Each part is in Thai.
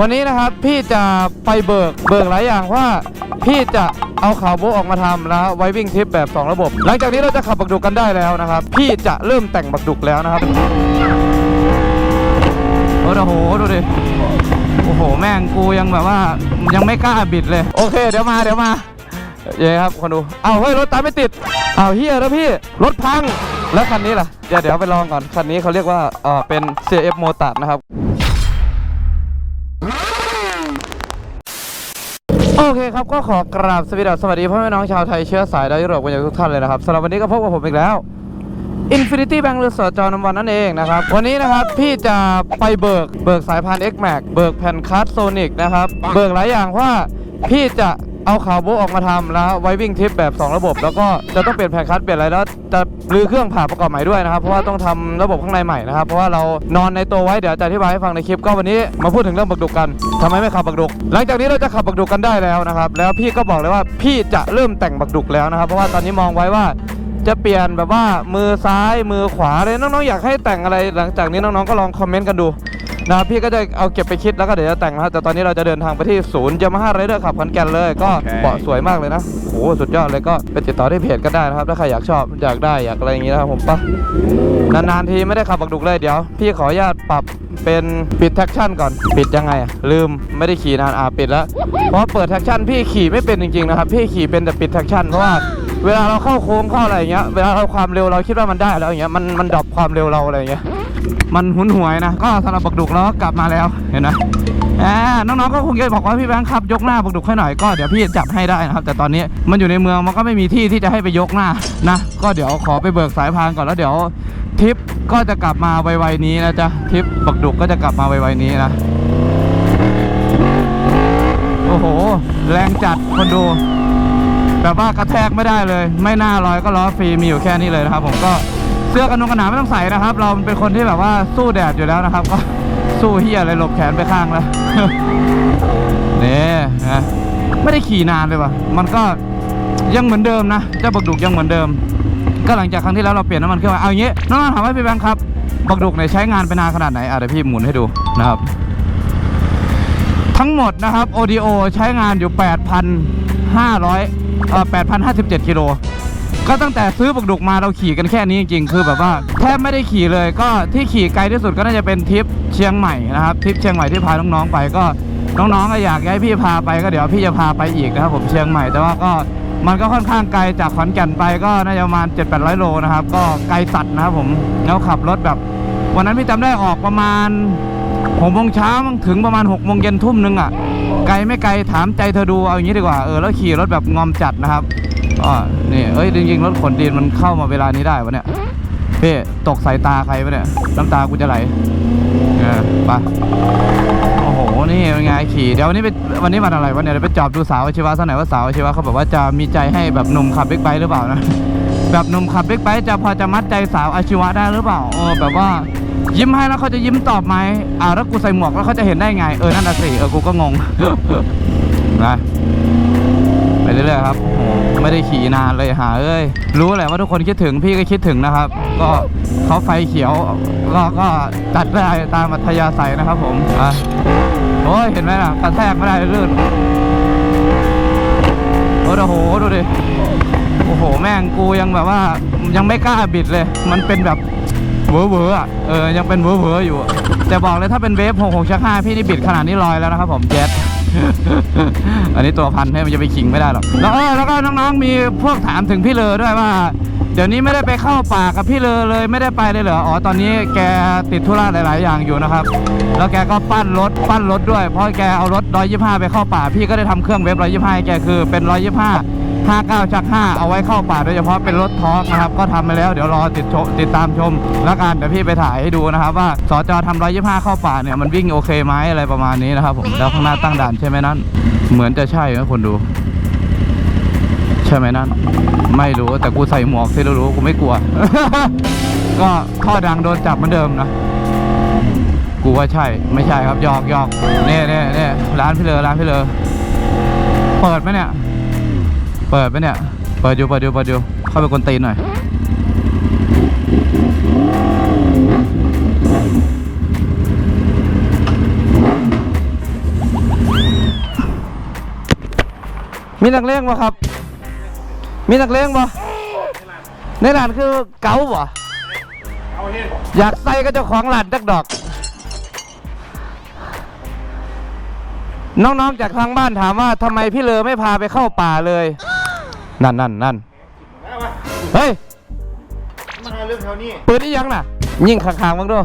วันนี้นะครับพี่จะไปเบิกเบิกหลายอย่างว่า พี่จะเอาข่าวโบะออกมาทำแล้วไว้วิ่งทริปแบบ 2 ระบบ หลังจากนี้เราจะขับบักดุกกันได้แล้วนะครับ พี่จะเริ่มแต่งบักดุกแล้วนะครับโอ้โหดูดิโอ้โห แม่งกูยังแบบว่ายังไม่กล้าบิดเลย โอเค เดี๋ยวมาเดี๋ยวมาเย้ครับคนดูเอาเฮ้ยรถตามไม่ติดเอาเฮียแล้วพี่รถพังแล้วคันนี้ล่ะเดี๋ยวเดี๋ยวไปลองก่อนคันนี้เขาเรียกว่าเออเป็น CF m o t a นะครับ โอเคครับก็ขอกราบสวัสดีสวัสดีพ่อแม่น้องชาวไทยเชื้อสายดาวยุโรปกันอย่างทุกท่านเลยนะครับสำหรับวันนี้ก็พบกับผมอีกแล้ว Infinity Bank หรือสจอนำวันนั่นเองนะครับ วันนี้นะครับพี่จะไปเบิกเบิกสายพันธุ์ X Max เบิกแผ่นคัสโซนิกนะครับ เบิกหลายอย่างเพราะว่าพี่จะ เอาข่าวโบออกมาทำแล้วไว้วิ่งทริปแบบ 2 ระบบ แล้วก็จะต้องเปลี่ยนแผ่นคัสเปลี่ยนอะไรแล้วจะรื้อเครื่องผ่าประกอบใหม่ด้วยนะครับเพราะว่าต้องทำระบบข้างในใหม่นะครับเพราะว่าเรานอนในตัวไว้เดี๋ยวจะอธิบายให้ฟังในคลิปก็วันนี้มาพูดถึงเรื่องบักดุกกันทำไมไม่ขับบักดุก หลังจากนี้เราจะขับบักดุกกันได้แล้วนะครับแล้วพี่ก็บอกเลยว่าพี่จะเริ่มแต่งบักดุกแล้วนะครับเพราะว่าตอนนี้มองไว้ว่าจะเปลี่ยนแบบว่ามือซ้ายมือขวาเลยน้องๆอยากให้แต่งอะไรหลังจากนี้น้องๆก็ลองคอมเมนต์กันดู นะครับพี่ก็จะเอาเก็บไปคิดแล้วก็เดี๋ยวจะแต่งนะครับแต่ตอนนี้เราจะเดินทางไปที่ศูนย์ยามาฮ่าไรเดอร์ขับขอนแก่นเลยก็โอเค เบาะสวยมากเลยนะโอ้โหสุดยอดเลยก็ไปติดต่อที่เพจก็ได้นะครับถ้าใครอยากชอบอยากได้อยากอะไรอย่างงี้นะครับผมปะนานๆทีไม่ได้ขับบักดุกเลยเดี๋ยว พี่ขออนุญาตปรับเป็นปิดแท็กชั่นก่อนปิดยังไงอะลืมไม่ได้ขี่นานอ่าปิดแล้วเพราะเปิดแท็กชั่นพี่ขี่ไม่เป็นจริงๆนะครับพี่ขี่เป็นแต่ปิดแท็กชั่นเพราะว่า เวลาเราเข้าโค้งเข้าอะไรอย่างเงี้ย เวลาเราความเร็วเราคิดว่ามันได้แล้วอย่างเงี้ย มันมันดรอปความเร็วเราอะไรเงี้ย มันหุนหวยนะ ก็สำหรับบักดุกเราก็กลับมาแล้ว เห็นไหมอ่า น้องๆ ก็คงจะบอกว่าพี่แบงค์ขับยกหน้าบักดุกให้หน่อยก็เดี๋ยวพี่จับให้ได้นะครับ แต่ตอนนี้มันอยู่ในเมืองมันก็ไม่มีที่ที่จะให้ไปยกหน้านะ ก็เดี๋ยวขอไปเบิกสายพานก่อนแล้วเดี๋ยวทริปก็จะกลับมาไวๆนี้นะจ๊ะทริปบักดุกก็จะกลับมาไวๆนี้นะ โอ้โห แรงจัดคนดู แบบว่ากระแทกไม่ได้เลย ไม่น่าลอยก็ล้อฟรีมีอยู่แค่นี้เลยนะครับผมก็เสื้อกันนาวกันหนาวไม่ต้องใส่นะครับ เราเป็นคนที่แบบว่าสู้แดดอยู่แล้วนะครับ ก็สู้เฮียอะไรหลบแขนไปข้างแล้วนี่นะไม่ได้ขี่นานเลยว่ะมันก็ยังเหมือนเดิมนะเจ้าบักดุกยังเหมือนเดิม ก็หลังจากครั้งที่แล้วเราเปลี่ยนน้ำมันเครื่องมาเอาอย่างงี้น้องถามว่าพี่แบงค์ครับบักดุกเนี่ยใช้งานไปนานขนาดไหนอะเดี๋ยวพี่หมุนให้ดูนะครับ ทั้งหมดนะครับ ODO ใช้งานอยู่ 8,500 เอ่อ8,057กิโล ก็ตั้งแต่ซื้อปักดุกมาเราขี่กันแค่นี้จริงๆ คือแบบว่าแทบไม่ได้ขี่เลย ก็ที่ขี่ไกลที่สุดก็น่าจะเป็นทริปเชียงใหม่นะครับทริปเชียงใหม่ที่พาน้องๆไปก็น้องๆก็อยากให้พี่พาไปก็เดี๋ยวพี่จะพาไปอีกนะครับผมเชียงใหม่แต่ว่าก็มันก็ค่อนข้างไกลจากขอนแก่นไปก็น่าจะประมาณ 7-800 โลนะครับก็ไกลสัตว์นะครับผมแล้วขับรถแบบ วันนั้นพี่จำได้ออกประมาณหกโมงเช้ามั้งถึงประมาณหกโมงเย็นทุ่มนึงอะ ไกลไม่ไกลถามใจเธอดูเอาอย่างนี้ดีกว่าเออแล้วขี่รถแบบงอมจัดนะครับก็นี่เอ้ยจริงๆรถขนดินมันเข้ามาเวลานี้ได้วะเนี่ยพี่ตกสายตาใครวะเนี่ยน้ำตากูจะไหลเออไปโอ้โหนี่เป็นไงขี่เดี๋ยววันนี้ไปวันนี้วันอะไรวะเนี่ยเดี๋ยวไปจอบดูสาวอาชีวะสักหน่อยว่าสาวอาชีวะเขาแบบว่าจะมีใจให้แบบหนุ่มขับบิ๊กไบค์หรือเปล่านะแบบหนุ่มขับบิ๊กไบค์จะพอจะมัดใจสาวอาชีวะได้หรือเปล่าเออแบบว่า ยิ้มให้แล้วเขาจะยิ้มตอบไหมอ่าแล้วกูใส่หมวกแล้วเขาจะเห็นได้ไง เออ นั่นน่ะสิ เออ กูก็งง นะไปเรื่อยๆครับ ไม่ได้ขี่นานเลยหาเอ้ย รู้แหละว่าทุกคนคิดถึงพี่ก็คิดถึงนะครับ ก็เขาไฟเขียว ก็ก็จัดได้ตามอัธยาศัยนะครับผมอะโอ้ย เห็นไหมล่ะกระแทกไม่ได้ลื่นโอ้โห ดูดิ โอ้โห แม่งกูยังแบบว่ายังไม่กล้าบิดเลย มันเป็นแบบ เวอร์เวอร์อะเออยังเป็นเวอร์เวอร์อยู่ แต่บอกเลยถ้าเป็นเวฟหกหกชักห้าพี่นี่บิดขนาดนี้ลอยแล้วนะครับผมเจ็ตอันนี้ตัวพันให้มันจะไปขิงไม่ได้หรอกแล้วเออแล้วก็น้องๆมีพวกถามถึงพี่เลอด้วยว่า เดี๋ยวนี้ไม่ได้ไปเข้าป่ากับพี่เลอเลยไม่ได้ไปเลยเหรออ๋อตอนนี้แกติดธุระหลาย ๆ อย่างอยู่นะครับ แล้วแกก็ปั้นรถปั้นรถด้วยเพราะแกเอารถ125ไปเข้าป่า พี่ก็ได้ทำเครื่องเวฟ125ให้าแกคือเป็น125 59ชัก5เอาไว้เข้าป่าโดยเฉพาะเป็นรถทอร์กนะครับ ก็ทำไปแล้วเดี๋ยวรอติดชติดตามชม แล้วกันเดี๋ยวพี่ไปถ่ายให้ดูนะครับ ว่าสจทำ125เข้าป่าเนี่ยมันวิ่งโอเคไหมอะไรประมาณนี้นะครับผมแล้วข้างหน้าตั้งด่านใช่ไหมนั่นเหมือนจะใช่นะคนดู ใช่ไหมนั่นไม่รู้แต่กูใส่หมวกที่รู้ๆกูไม่กลัว ก็ท่อดังโดนจับเหมือนเดิมนะกูว่าใช่ไม่ใช่ครับยอกยอกเนี่ยเนี่ยเนี่ยร้านพี่เลอร้านพี่เลอเปิดไหมเนี่ย เปิดไหมเนี่ย เปิดอยู่เปิดอยู่เปิดอยู่เข้าไปคนตีนหน่อย มีนักเลงปะครับ มีนักเลงปะในหลานคือเก๋าปะอยากใส่ก็เจ้าของหลานดักดอก น้องๆจากทางบ้านถามว่าทำไมพี่เลอไม่พาไปเข้าป่าเลย นั่นนั่นนั่นแล้วมาเฮ้ย มาหาเรื่องแถวนี้ปืนนี่ยังน่ะ ยิงข้างๆบ้างด้วย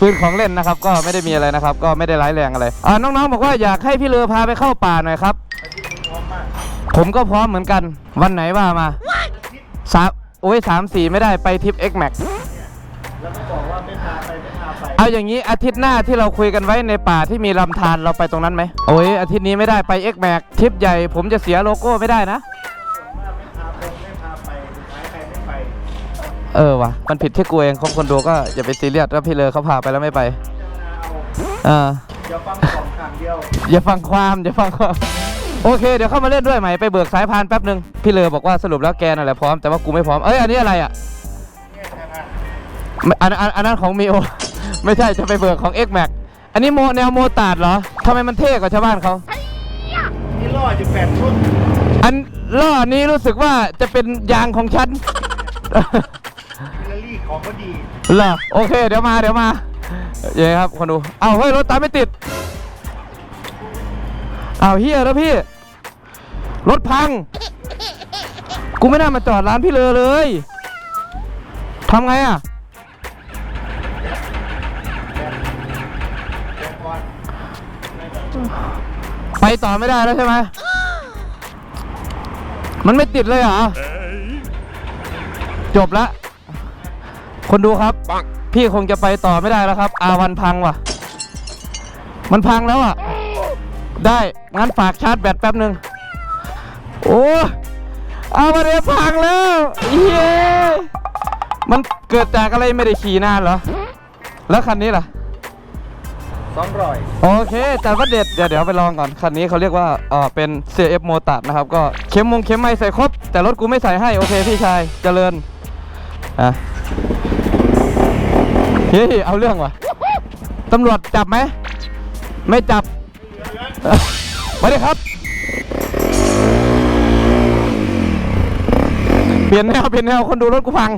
ปืนของเล่นนะครับ ก็ไม่ได้มีอะไรนะครับ ก็ไม่ได้ร้ายแรงอะไรอ่าน้องๆบอกว่าอยากให้พี่เลอพาไปเข้าป่าหน่อยครับพร้อมมากผมก็พร้อมเหมือนกัน วันไหนว่ามาสามโอ้ยสามสี่ไม่ได้ไปทริป X Max เอาอย่างนี้อาทิตย์หน้าที่เราคุยกันไว้ในป่าที่มีลำธารเราไปตรงนั้นไหมโอ้ยอาทิตย์นี้ไม่ได้ไป X Max ทริปใหญ่ผมจะเสียโลโก้ไม่ได้นะว่าไม่พาไปไม่พาไปสุดท้ายใครไม่ไปเออว่ะมันผิดที่กูเองคนคนดูก็อย่าไปซีเรียสว่าพี่เลอเขาพาไปแล้วไม่ไปเอาเออเดี๋ยวฟังสองข้างเดียวอย่าฟังความอย่าฟังความโอเคเดี๋ยวเข้ามาเล่นด้วยใหม่ไปเบิกสายพานแป๊บหนึ่งพี่เลอบอกว่าสรุปแล้วแกนั่นแหละพร้อมแต่ว่ากูไม่พร้อมเอ้ยอันนี้อะไรอะเนี่ยนะฮะไม่อันอันอันนั้นของมีโอ ไม่ใช่จะไปเบิกของ X Max อันนี้โมแนวโมตาดเหรอทำไมมันเท่กว่าชาวบ้านเขา นี่รอดอยู่แปดชุดอันล้อนี้รู้สึกว่าจะเป็นยางของฉัน มิลลารี่ของก็ดีเหรอโอเค เดี๋ยวมาเดี๋ยวมาเย้ครับคนดู เอาเฮ้ย รถตามไม่ติด เอาเฮียแล้วพี่ รถพัง กูไม่น่ามาจอดร้านพี่เลอเลยทำไงอะ ไปต่อไม่ได้แล้วใช่ไหม มันไม่ติดเลยเหรอ จบละ คนดูครับ พี่คงจะไปต่อไม่ได้แล้วครับ อาวันพังว่ะ มันพังแล้วอะ ได้งั้นฝากชาร์จแบตแป๊บหนึ่งโอ้อาวันเรียพังแล้วเย้มันเกิดจากอะไรไม่ได้ขี่นานเหรอ แล้วคันนี้ล่ะ สองร้อยโอเค แต่ว่าเด็ดเดี๋ยวเดี๋ยวไปลองก่อน คันนี้เขาเรียกว่าเออเป็น CF โมตัดนะครับ ก็เข็มมงเข็มไม่ใส่ครบ แต่รถกูไม่ใส่ให้ โอเคพี่ชาย เจริญ อะ เฮ้ย เอาเรื่องว่ะตำรวจจับไหม ไม่จับมาดิครับ เปลี่ยนแนวเปลี่ยนแนวคนดูรถกูพัง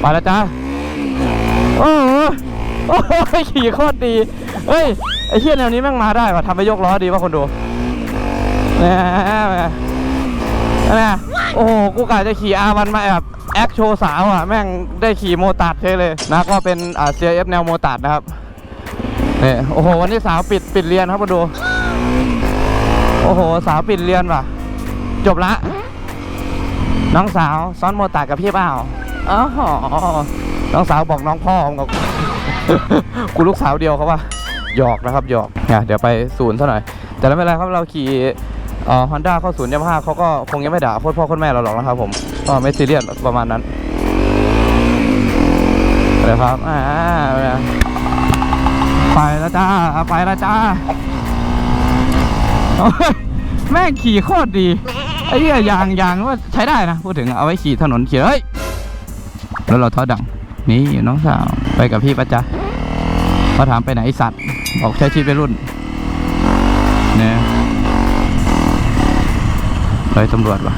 ไปแล้วจ้า โอ้โหโอ้โหขี่โคตรดีเฮ้ยไอ้เชี่ยแนวนี้แม่งมาได้ว่ะทำไปยกล้อดีป่ะคนดูนี่นี่โอ้โหกูกะจะขี่อาวันมาแอบแอคโชว์สาวอะแม่งได้ขี่โมตัดเท่เลยนะก็เป็นอ่า CF แนวโมตัดนะครับเนี่ยโอ้โหวันนี้สาวปิดปิดเรียนครับคนดู โอ้โหสาวปิดเรียนว่ะ จบละ น้องสาวซ้อนโมตัดกับพี่เปล่าอ๋อน้องสาวบอกน้องพ่อผมกับ กูลูกสาวเดียวเขาว่าหยอกนะครับหยอกเนี่ยเดี๋ยวไปศูนย์ซะหน่อย แต่ไม่เป็นไรครับเราขี่ฮอนด้าเข้าศูนย์ยามาฮ่าเขาก็คงยังไม่ด่าโคตรพ่อโคตรแม่เราหรอกนะครับผมก็ไม่ซีเรียสประมาณนั้นเลยครับอ่าไปแล้วจ้าไปแล้วจ้าแม่งขี่โคตรดีไอ้เหี้ยยางยางว่าใช้ได้นะ พูดถึงเอาไว้ขี่ถนนขี่เฮ้ยแล้วเราท่อดัง นี่น้องสาวไปกับพี่ปะจ๊ะเขาถามไปไหนไอสัตว์บอกใช้ชีวิตวัยรุ่นเนี่ยเฮ้ยตำรวจวะ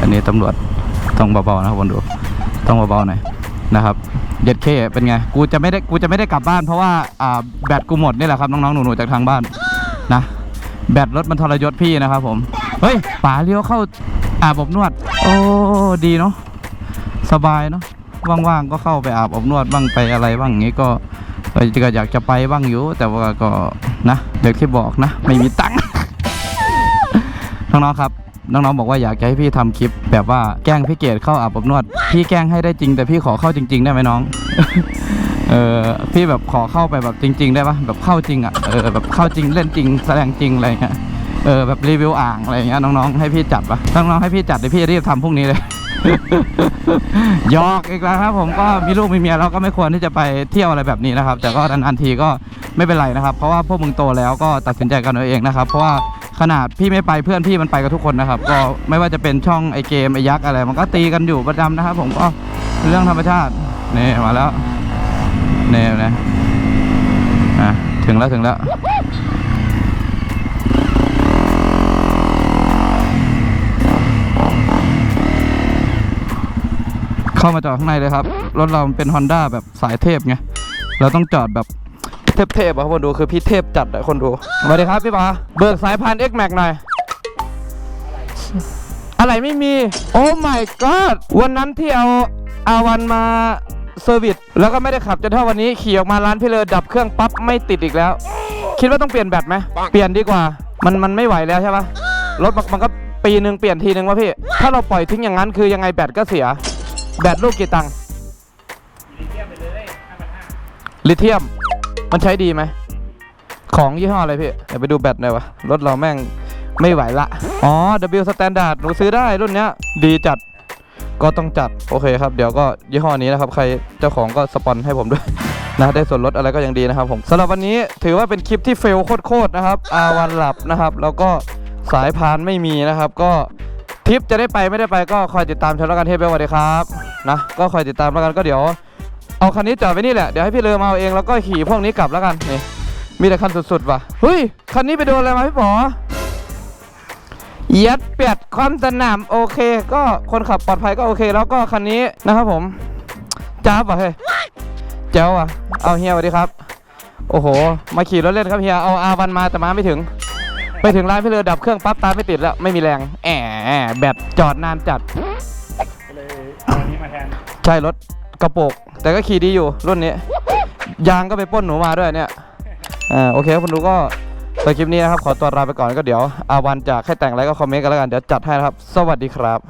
อันนี้ตำรวจต้องเบาๆนะครับคนดูต้องเบาๆหน่อยนะครับเย็ดเคเป็นไง กูจะไม่ได้กูจะไม่ได้กลับบ้านเพราะว่าอ่าแบตกูหมดนี่แหละครับน้องๆหนูๆจากทางบ้านนะแบตรถมันทรยศพี่นะครับผมเฮ้ยป๋าเลี้ยวเข้าอาบอบนวด โอ้ดีเนาะสบายเนาะ ว่างๆก็เข้าไปอาบอบนวดบ้างไปอะไรบ้างอย่างงี้ก็ก็ก็อยากจะไปบ้างอยู่ แต่ว่าก็นะเด็กที่บอกนะ ไม่มีตังค์น้องๆครับน้องๆบอกว่าอยากจะให้พี่ทำคลิป แบบว่าแกล้งพี่เกดเข้าอาบอบนวด พี่แกล้งให้ได้จริงแต่พี่ขอเข้าจริง ๆ ได้ไหมน้องเออพี่แบบขอเข้าไปแบบจริง ๆ ได้ปะแบบเข้าจริงอะเออแบบเข้าจริงเล่นจริงแสดงจริงอะไรเงี้ยเออแบบรีวิวอ่างอะไรเงี้ยน้องๆให้พี่จัดปะน้องๆให้พี่จัดเดี๋ยวพี่รีบทำพรุ่งนี้เลย ยอกอีกแล้วครับผมก็มีลูกมีเมียเราก็ไม่ควรที่จะไปเที่ยวอะไรแบบนี้นะครับ แต่ก็นานๆทีก็ไม่เป็นไรนะครับ เพราะว่าพวกมึงโตแล้วก็ตัดสินใจกันเอาเองนะครับ เพราะว่าขนาดพี่ไม่ไปเพื่อนพี่มันไปกับทุกคนนะครับ ก็ไม่ว่าจะเป็นช่องไอเกมไอยักษ์อะไร มันก็ตีกันอยู่ประจำนะครับ ผมก็เรื่องธรรมชาตินี่มาแล้วนี่นะถึงแล้วถึงแล้ว เข้ามาจอดข้างในเลยครับ รถเรามันเป็น Honda แบบสายเทพไง เราต้องจอดแบบเทพๆอะครับคนดูคือพี่เทพจัดอะคนดูสวัสดีครับพี่ปาเบิกสายพัน X Max หน่อย อะไรไม่มี โอ้ my god วันนั้นที่เอาอาวันมาเซอร์วิสแล้วก็ไม่ได้ขับจนเท่าวันนี้ขี่ออกมาร้านพี่เลยดับเครื่องปั๊บไม่ติดอีกแล้ว คิดว่าต้องเปลี่ยนแบตไหมเปลี่ยนดีกว่า มันมันไม่ไหวแล้วใช่ปะรถมันมันก็ปีหนึ่งเปลี่ยนทีนึงวะพี่ ถ้าเราปล่อยทิ้งอย่างนั้นคือยังไงแบตก็เสีย แบตลูกกี่ตังค์ลิเทียม มันใช้ดีไหม ของยี่ห้ออะไรพี่ เดี๋ยวไปดูแบตหน่อยวะ รถเราแม่งไม่ไหวละ อ๋อ W Standard หนูซื้อได้รุ่นเนี้ย ดีจัด ก็ต้องจัด โอเคครับ เดี๋ยวก็ยี่ห้อนี้นะครับ ใครเจ้าของก็สปอนให้ผมด้วยนะ ได้ส่วนลดอะไรก็ยังดีนะครับผมสำหรับวันนี้ถือว่าเป็นคลิปที่เฟลโคตรๆนะครับ อาวันหลับนะครับ แล้วก็สายพานไม่มีนะครับ ก็ทริปจะได้ไปไม่ได้ไปก็คอยติดตามชมแล้วกันเทปเบลสวัสดีครับ นะก็คอยติดตามแล้วกันก็เดี๋ยว เอาคันนี้จอดไว้นี่แหละเดี๋ยวให้พี่เลือมาเอาเองแล้วก็ขี่พวกนี้กลับแล้วกันนี่มีแต่คันสุดๆว่ะเฮ้ยคันนี้ไปโดนอะไรมาพี่ป๋อยัดเปียดความสนามโอเค ก็คนขับปลอดภัยก็โอเค แล้วก็คันนี้นะครับผมจ้าบอะเฮ้ยเจ้าอะเอาเฮียสวัสดีครับ โอ้โห มาขี่รถเล่นครับเฮียเอาอาวันมาแต่มาไม่ถึง ไปถึงร้านพี่เรือดับเครื่องปั๊บตาไม่ติดแล้วไม่มีแรงแอะแบตจอดนานจัด แทนใช่รถกระโปกแต่ก็ขี่ดีอยู่รุ่นนี้ ยางก็ไปปล้นหนูมาด้วยเนี่ยอ่าโอเคครับคุณดูก็สำหรับคลิปนี้นะครับ ขอตัวลาไปก่อนก็เดี๋ยวอาวันจะให้แต่งอะไรก็คอมเมนต์กันแล้วกันเดี๋ยวจัดให้นะครับ สวัสดีครับ